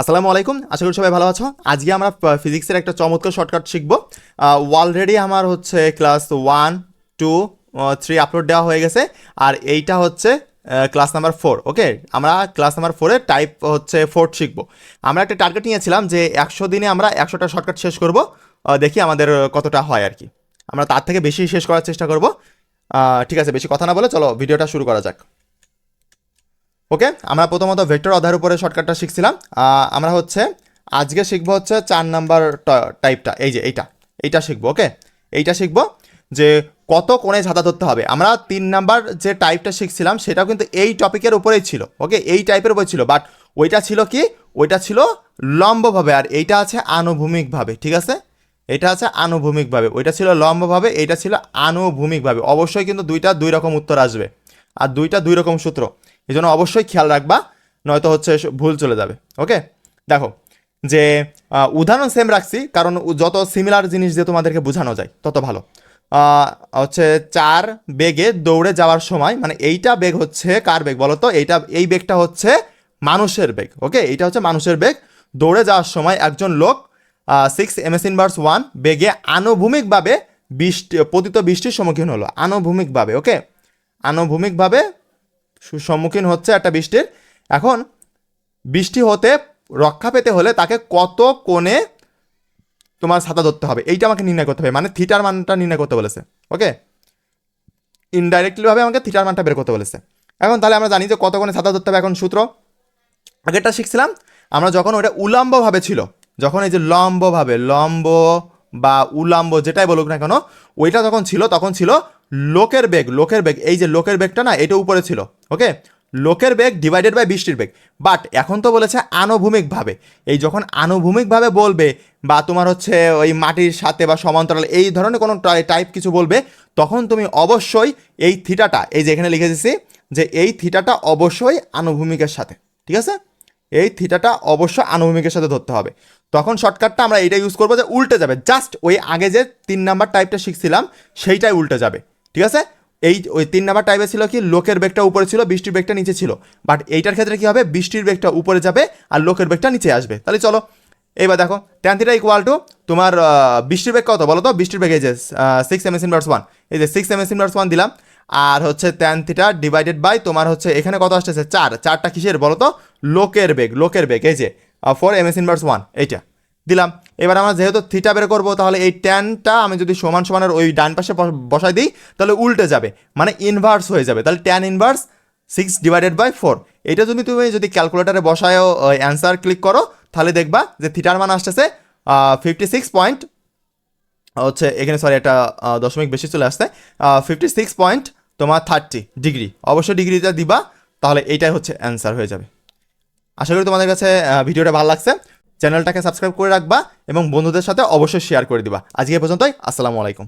আসসালামু আলাইকুম, আশা করি সবাই ভালো আছো। আজকে আমরা ফিজিক্সের একটা চমৎকার শর্টকাট শিখব। অলরেডি আমার হচ্ছে class one two three upload দেওয়া হয়ে গেছে। আর এইটা হচ্ছে ক্লাস নাম্বার ফোর ওকে আমরা ক্লাস নাম্বার ফোরে টাইপ হচ্ছে ফোর্থ শিখব। আমরা একটা টার্গেট নিয়েছিলাম যে একশো দিনে আমরা একশোটা শর্টকাট শেষ করব। দেখি আমাদের কতটা হয় আর কি। আমরা তার থেকে বেশি শেষ করার চেষ্টা করব। ঠিক আছে, বেশি কথা না বলে চলো ভিডিওটা শুরু করা যাক। ওকে আমরা প্রথমত ভেক্টর অধ্যায়ের উপরে শর্টকাটটা শিখছিলাম। আমরা হচ্ছে, আজকে শিখব হচ্ছে চার নাম্বার টাইপটা এই যে এইটা। এইটা শিখব ওকে এইটা শিখব যে কত কোণে ঝাঁতা ধরতে হবে। আমরা তিন নাম্বার যে টাইপটা শিখছিলাম, সেটাও কিন্তু এই টপিকের উপরেই ছিল ওকে এই টাইপের উপরে ছিল। বাট ওইটা ছিল কি? ওইটা ছিল লম্বভাবে। আর এইটা আছে আনুভূমিকভাবে, ঠিক আছে? এটা আছে আনুভূমিকভাবে। ওইটা ছিল লম্বভাবে, এইটা ছিল আনুভূমিকভাবে। অবশ্যই কিন্তু দুইটা দুই রকম উত্তর আসবে। আর দুইটা দুই রকম সূত্র। এই জন্য অবশ্যই খেয়াল রাখবা, নয়তো হচ্ছে ভুল চলে যাবে। ওকে? দেখো, যে উদাহরণ সেম রাখছি, কারণ যত সিমিলার জিনিস দিয়ে তোমাদেরকে বোঝানো যায়, তত ভালো। হচ্ছে চার বেগে দৌড়ে যাওয়ার সময় মানে এইটা বেগ হচ্ছে কার বেগ বলো তো? এইটা, এই বেগটা হচ্ছে মানুষের বেগ, ওকে? এইটা হচ্ছে মানুষের বেগ। দৌড়ে যাওয়ার সময় একজন লোক six M S inverse one বেগে আনুভূমিকভাবে বৃষ্টি, পতিত বৃষ্টির সম্মুখীন হলো। আনুভূমিকভাবে, ওকে? আনুভূমিকভাবে সম্মুখীন হচ্ছে একটা বৃষ্টির। এখন বৃষ্টি হতে রক্ষা পেতে হলে তাকে কত কোণে তোমার ছাতা ধরতে হবে? এইটা আমাকে নির্ণয় করতে হবে। মানে থিটার মানটা নির্ণয় করতে বলেছে। ওকে ইনডাইরেক্টলিভাবে আমাকে থিটার মানটা বের করতে বলেছে। এখন তাহলে আমরা জানি যে কত কোণে ছাতা ধরতে হবে এখন সূত্র। আগেরটা শিখছিলাম। আমরা যখন ওটা উলম্বভাবে ছিল, যখন এই যে লম্বভাবে, লম্ব বা উলম্ব যেটাই বলুক না কেন, ওইটা যখন ছিল, তখন ছিল লোকের বেগ লোকের বেগ। এই যে লোকের বেগটা না, এটা উপরে ছিল। ওকে লোকের বেগ ডিভাইডেড বাই বৃষ্টির বেগ। বাট এখন তো বলেছে আনুভূমিকভাবে। এই যখন আনুভূমিকভাবে বলবে বা তোমার হচ্ছে ওই মাটির সাথে বা সমান্তরাল এই ধরনের কোনো টাইপ কিছু বলবে, তখন তুমি অবশ্যই এই থিটাটা, এই যে এখানে লিখে দিছি যে এই থিটাটা অবশ্যই আনুভূমিকের সাথে। ঠিক আছে? এই থিটাটা অবশ্যই আনুভূমিকের সাথে ধরতে হবে। তখন শর্টকাটটা আমরা এইটা ইউজ করব যে উল্টে যাবে। জাস্ট ওই আগে যে তিন নাম্বার টাইপটা শিখছিলাম, সেইটাই উল্টে যাবে। ঠিক আছে? এই ওই তিন নাম্বার টাইপে ছিল কি? লোকের বেগটা উপরে ছিল, বৃষ্টির বেগটা নিচে ছিল। বাট এইটার ক্ষেত্রে কী হবে? বৃষ্টির বেগটা উপরে যাবে আর লোকের বেগটা নিচে আসবে। তাহলে চলো, এইবার দেখো ট্যান থিটা ইকুয়াল টু তোমার বৃষ্টির বেগ কত বলো তো বৃষ্টির বেগ এই যে সিক্স এম এস ওয়ান এই যে সিক্স এম এস ওয়ান দিলাম, আর হচ্ছে ট্যান থিটা ডিভাইডেড বাই তোমার হচ্ছে এখানে কত আসতেছে? চার। চারটা কিসের বলো তো লোকের বেগ লোকের বেগ, এই যে ফোর এম এস ওয়ান এইটা। দিলাম। এবার আমরা যেহেতু থিটা বের করব, তাহলে এই ট্যানটা আমি যদি সমান সমানের ওই ডান পাশে বসাই দিই, তাহলে উল্টে যাবে। মানে ইনভার্স হয়ে যাবে। তাহলে tan inverse six divided by four এটা যদি তুমি যদি ক্যালকুলেটারে বসায়ও অ্যান্সার ক্লিক করো, তাহলে দেখবা যে থিটার মান আসতেছে ফিফটি সিক্স পয়েন্ট হচ্ছে এখানে সরি একটা দশমিক বেশি চলে আসছে ফিফটি সিক্স পয়েন্ট তোমার থার্টি ডিগ্রি অবশ্যই ডিগ্রিটা দিবা, তাহলে এইটাই হচ্ছে অ্যান্সার হয়ে যাবে। আশা করি তোমাদের কাছে ভিডিওটা ভালো লাগছে। চ্যানেলটাকে সাবস্ক্রাইব করে রাখবা এবং বন্ধুদের সাথে অবশ্যই শেয়ার করে দিবা। আজকে পর্যন্তই, আসসালামু আলাইকুম।